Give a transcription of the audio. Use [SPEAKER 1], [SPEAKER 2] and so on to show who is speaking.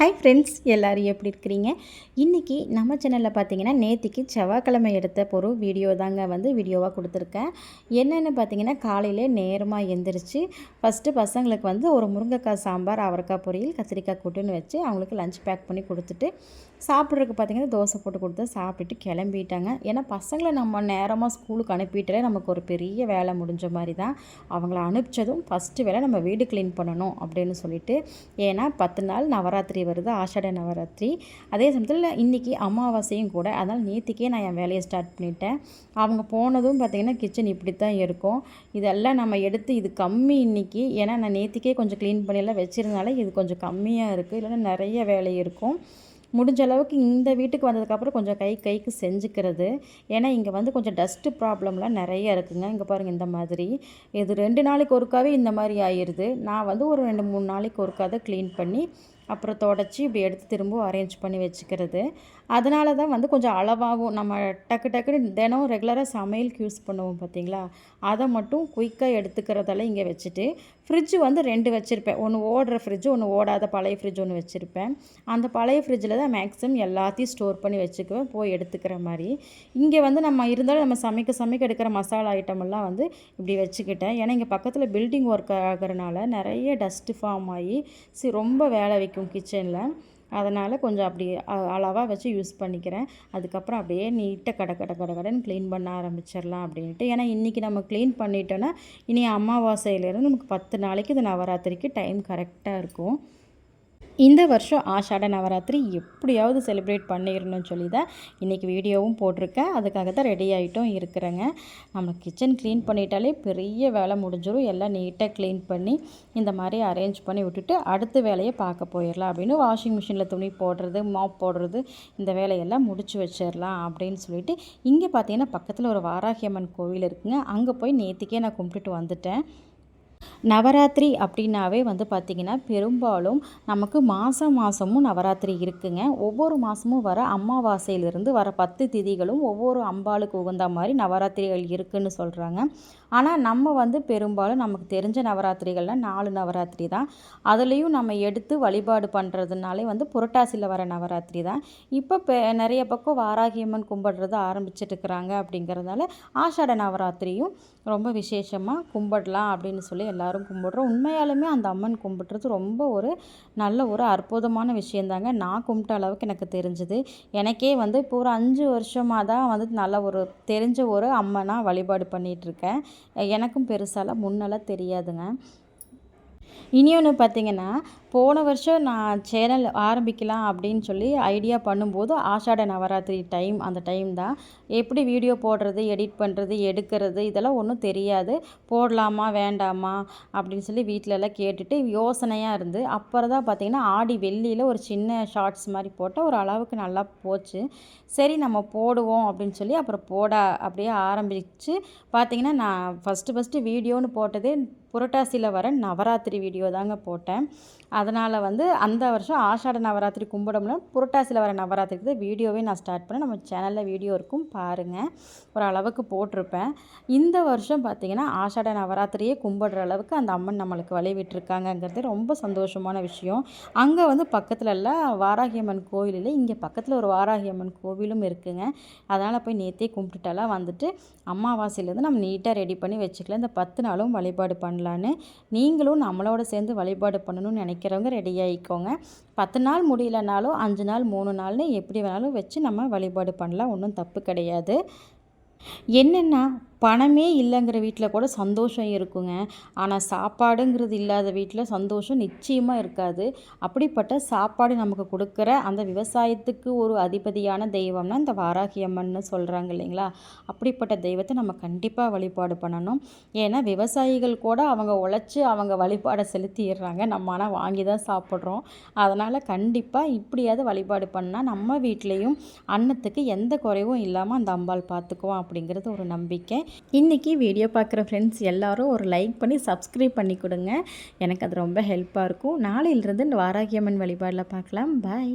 [SPEAKER 1] Hi friends எல்லோரும் எப்படி இருக்கிறீங்க? இன்றைக்கி நம்ம சேனலில் பார்த்தீங்கன்னா நேற்றுக்கு செவ்வாய்க்கிழமை எடுத்த ஒரு வீடியோ தாங்க வந்து வீடியோவாக கொடுத்துருக்கேன். என்னென்னு பார்த்தீங்கன்னா காலையிலே நேரமாக எந்திரிச்சு ஃபஸ்ட்டு பசங்களுக்கு வந்து ஒரு முருங்கைக்காய் சாம்பார் அவரைக்காய் பொரியல் கத்திரிக்காய் கூட்டுன்னு வச்சு அவங்களுக்கு லஞ்ச் பேக் பண்ணி கொடுத்துட்டு சாப்பிட்றதுக்கு பார்த்திங்கன்னா தோசை போட்டு கொடுத்து சாப்பிட்டுட்டு கிளம்பிட்டாங்க. ஏன்னா பசங்களை நம்ம நேரமாக ஸ்கூலுக்கு அனுப்பிட்டாலே நமக்கு ஒரு பெரிய வேலை முடிஞ்ச மாதிரி தான். அவங்கள அனுப்பிச்சதும் ஃபஸ்ட்டு வேலை நம்ம வீடு க்ளீன் பண்ணணும் அப்படின்னு சொல்லிட்டு ஏன்னா பத்து நாள் நவராத்திரி வருது ஆஷாட நவராத்திரி. அதே சமயத்தில் இன்றைக்கி அமாவாசையும் கூட அதனால் நேற்றுக்கே நான் என் வேலையை ஸ்டார்ட் பண்ணிட்டேன். அவங்க போனதும் பார்த்திங்கன்னா கிச்சன் இப்படி தான் இருக்கும். இதெல்லாம் நம்ம எடுத்து இது கம்மி இன்றைக்கி ஏன்னா நான் நேற்றுக்கே கொஞ்சம் க்ளீன் பண்ணியெல்லாம் வச்சுருந்தாலே இது கொஞ்சம் கம்மியாக இருக்குது இல்லைன்னா நிறைய வேலை இருக்கும். முடிஞ்ச அளவுக்கு இந்த வீட்டுக்கு வந்ததுக்கப்புறம் கொஞ்சம் கை கைக்கு செஞ்சுக்கிறது. ஏன்னா இங்கே வந்து கொஞ்சம் டஸ்ட்டு ப்ராப்ளம்லாம் நிறைய இருக்குங்க. இங்கே பாருங்கள் இந்த மாதிரி. இது ரெண்டு நாளைக்கு ஒருக்காவே இந்த மாதிரி ஆயிடுது நான் வந்து ஒரு ரெண்டு மூணு நாளைக்கு ஒருக்காத க்ளீன் பண்ணி அப்புறம் தொடச்சி இப்படி எடுத்து திரும்பவும் அரேஞ்ச் பண்ணி வச்சுக்கிறது. அதனால தான் வந்து கொஞ்சம் அளவாகவும் நம்ம டக்கு டக்குன்னு தினம் ரெகுலராக சமையலுக்கு யூஸ் பண்ணுவோம் பார்த்தீங்களா? அதை மட்டும் குயிக்காக எடுத்துக்கிறதெல்லாம் இங்கே வச்சுட்டு ஃப்ரிட்ஜு வந்து ரெண்டு வச்சுருப்பேன். ஒன்று ஓடுற ஃப்ரிட்ஜு ஒன்று ஓடாத பழைய ஃப்ரிட்ஜ் ஒன்று வச்சுருப்பேன். அந்த பழைய ஃப்ரிட்ஜில் தான் மேக்ஸிமம் எல்லாத்தையும் ஸ்டோர் பண்ணி வச்சுக்குவேன் போய் எடுத்துக்கிற மாதிரி. இங்கே வந்து நம்ம இருந்தாலும் நம்ம சமைக்க சமைக்க எடுக்கிற மசாலா ஐட்டமெல்லாம் வந்து இப்படி வச்சுக்கிட்டேன். ஏன்னா இங்கே பக்கத்தில் பில்டிங் ஒர்க் ஆகிறனால நிறைய டஸ்ட்டு ஃபார்ம் ஆகி சி ரொம்ப வேலை வைக்கும். கிச்சனில் அதனால் கொஞ்சம் அப்படி அளவாக வச்சு யூஸ் பண்ணிக்கிறேன். அதுக்கப்புறம் அப்படியே நீட்டாக கடை கடை கடை கடைன்னு க்ளீன் பண்ண ஆரம்பிச்சிடலாம் அப்படின்ட்டு. ஏன்னா இன்றைக்கி நம்ம க்ளீன் பண்ணிட்டோன்னா இனி அமாவாசையிலேருந்து நமக்கு பத்து நாளைக்கு இது நவராத்திரிக்கு டைம் கரெக்டாக இருக்கும். இந்த வருஷம் ஆஷாட நவராத்திரி எப்படியாவது செலிப்ரேட் பண்ணிடணும்னு சொல்லி தான் இன்றைக்கி வீடியோவும் போட்டிருக்கேன். அதுக்காக தான் ரெடி ஆகிட்டும் இருக்கிறேங்க. நம்ம கிச்சன் க்ளீன் பண்ணிட்டாலே பெரிய வேலை முடிஞ்சிடும் எல்லாம் நீட்டாக க்ளீன் பண்ணி இந்த மாதிரி அரேஞ்ச் பண்ணி விட்டுட்டு அடுத்த வேலையை பார்க்க போயிடலாம் அப்படின்னு வாஷிங் மிஷினில் துணி போடுறது மாப் போடுறது இந்த வேலையெல்லாம் முடிச்சு வச்சிடலாம் அப்படின்னு சொல்லிட்டு இங்கே பார்த்தீங்கன்னா பக்கத்தில் ஒரு வாராகியம்மன் கோவில் இருக்குங்க. அங்கே போய் நேற்றுக்கே நான் கும்பிட்டுட்டு வந்துட்டேன். நவராத்திரி அப்படின்னாவே வந்து பார்த்திங்கன்னா பெரும்பாலும் நமக்கு மாதம் மாதமும் நவராத்திரி இருக்குங்க. ஒவ்வொரு மாதமும் வர அமாவாசையிலிருந்து வர பத்து திதிகளும் ஒவ்வொரு அம்பாளுக்கு உகந்த மாதிரி நவராத்திரிகள் இருக்குதுன்னு சொல்கிறாங்க ஆனால் நம்ம வந்து பெரும்பாலும் நமக்கு தெரிஞ்ச நவராத்திரிகள்லாம் நாலு நவராத்திரி தான். அதுலேயும் நம்ம எடுத்து வழிபாடு பண்ணுறதுனாலே வந்து புரட்டாசியில் வர நவராத்திரி தான். இப்போ பெ நிறைய பக்கம் வாராகியம்மன் கும்பிடுறது ஆரம்பிச்சிட்டு இருக்கிறாங்க அப்படிங்கிறதுனால ஆஷாட நவராத்திரியும் ரொம்ப விசேஷமாக கும்பிடலாம் அப்படின்னு சொல்லி எல்லோரும் கும்பிட்றோம். உண்மையாலுமே அந்த அம்மன் கும்பிட்றது ரொம்ப ஒரு நல்ல ஒரு அற்புதமான விஷயந்தாங்க. நான் கும்பிட்ட அளவுக்கு எனக்கு தெரிஞ்சுது. எனக்கே வந்து இப்போ ஒரு அஞ்சு வருஷமாக தான் வந்து நல்ல ஒரு தெரிஞ்ச ஒரு அம்மனாக வழிபாடு பண்ணிகிட்ருக்கேன் எனக்கும் பெருசாலாம் முன்னெல்லாம் தெரியாதுங்க. இனி ஒன்று பார்த்தீங்கன்னா போன வருஷம் நான் சேனல் ஆரம்பிக்கலாம் அப்படின்னு சொல்லி ஐடியா பண்ணும்போது ஆஷாட நவராத்திரி டைம் அந்த டைம் தான். எப்படி வீடியோ போடுறது எடிட் பண்ணுறது எடுக்கிறது இதெல்லாம் ஒன்றும் தெரியாது. போடலாமா வேண்டாமா அப்படின்னு சொல்லி வீட்டிலலாம் கேட்டுட்டு யோசனையாக இருந்து அப்புறம் தான் பார்த்திங்கன்னா ஆடி வெள்ளியில் ஒரு சின்ன ஷார்ட்ஸ் மாதிரி போட்டால் ஒரு அளவுக்கு நல்லா போச்சு. சரி நம்ம போடுவோம் அப்படின்னு சொல்லி அப்புறம் போட அப்படியே ஆரம்பித்து பார்த்திங்கன்னா நான் ஃபஸ்ட்டு ஃபஸ்ட்டு வீடியோன்னு போட்டதே புரட்டாசியில் வர நவராத்திரி வீடியோ தாங்க போட்டேன். அதனால் வந்து அந்த வருஷம் ஆஷாட நவராத்திரி கும்பிடம்ல புரட்டாசியில் வர நவராத்திரிக்கு தான் வீடியோவே நான் ஸ்டார்ட் பண்ணேன். நம்ம சேனலில் வீடியோ இருக்கும் பாருங்கள் ஒரு அளவுக்கு போட்டிருப்பேன். இந்த வருஷம் பார்த்திங்கன்னா ஆஷாட நவராத்திரியே கும்பிடுற அளவுக்கு அந்த அம்மன் நம்மளுக்கு வழி விட்டுருக்காங்கங்கிறது ரொம்ப சந்தோஷமான விஷயம். அங்கே வந்து பக்கத்தில் எல்லாம் வாராகியம்மன் கோவில் இல்லை இங்கே பக்கத்தில் ஒரு வாராகியம்மன் கோவிலும் இருக்குங்க. அதனால் போய் நேற்றே கும்பிட்டுட்டெல்லாம் வந்துட்டு அமாவாசையிலேருந்து நம்ம நீட்டாக ரெடி பண்ணி வச்சுக்கலாம். இந்த பத்து நாளும் வழிபாடு பண்ணலான்னு நீங்களும் நம்மளோட சேர்ந்து வழிபாடு பண்ணணும்னு நினைக்கிறவங்க ரெடி ஆகிக்கோங்க பத்து நாள் முடியலனாலும் அஞ்சு நாள் மூணு நாள்னு எப்படி வேணாலும் வச்சு நம்ம வழிபாடு பண்ணலாம். ஒன்றும் தப்பு கிடையாது. என்னென்னா பணமே இல்லைங்கிற வீட்டில் கூட சந்தோஷம் இருக்குங்க. ஆனால் சாப்பாடுங்கிறது இல்லாத வீட்டில் சந்தோஷம் நிச்சயமாக இருக்காது. அப்படிப்பட்ட சாப்பாடு நமக்கு கொடுக்குற அந்த விவசாயத்துக்கு ஒரு அதிபதியான தெய்வம்னா இந்த வாராகி அம்மன்னு சொல்கிறாங்க இல்லைங்களா? அப்படிப்பட்ட தெய்வத்தை நம்ம கண்டிப்பாக வழிபாடு பண்ணணும். ஏன்னா விவசாயிகள் கூட அவங்க உழைச்சி அவங்க வழிபாடை செலுத்திடுறாங்க. நம்ம ஆனால் வாங்கி தான் சாப்பிட்றோம். அதனால் கண்டிப்பாக இப்படியாவது வழிபாடு பண்ணால் நம்ம வீட்லேயும் அன்னத்துக்கு எந்த குறைவும் இல்லாமல் அந்த அம்பாள் பார்த்துக்குவோம் அப்படிங்கிறது ஒரு நம்பிக்கை. இன்றைக்கி வீடியோ பார்க்குற ஃப்ரெண்ட்ஸ் எல்லோரும் ஒரு லைக் பண்ணி சப்ஸ்கிரைப் பண்ணி கொடுங்க. எனக்கு அது ரொம்ப ஹெல்ப்பாக இருக்கும். நாளையிலிருந்து இந்த வாராகியம்மன் வழிபாடில் பார்க்கலாம். பாய்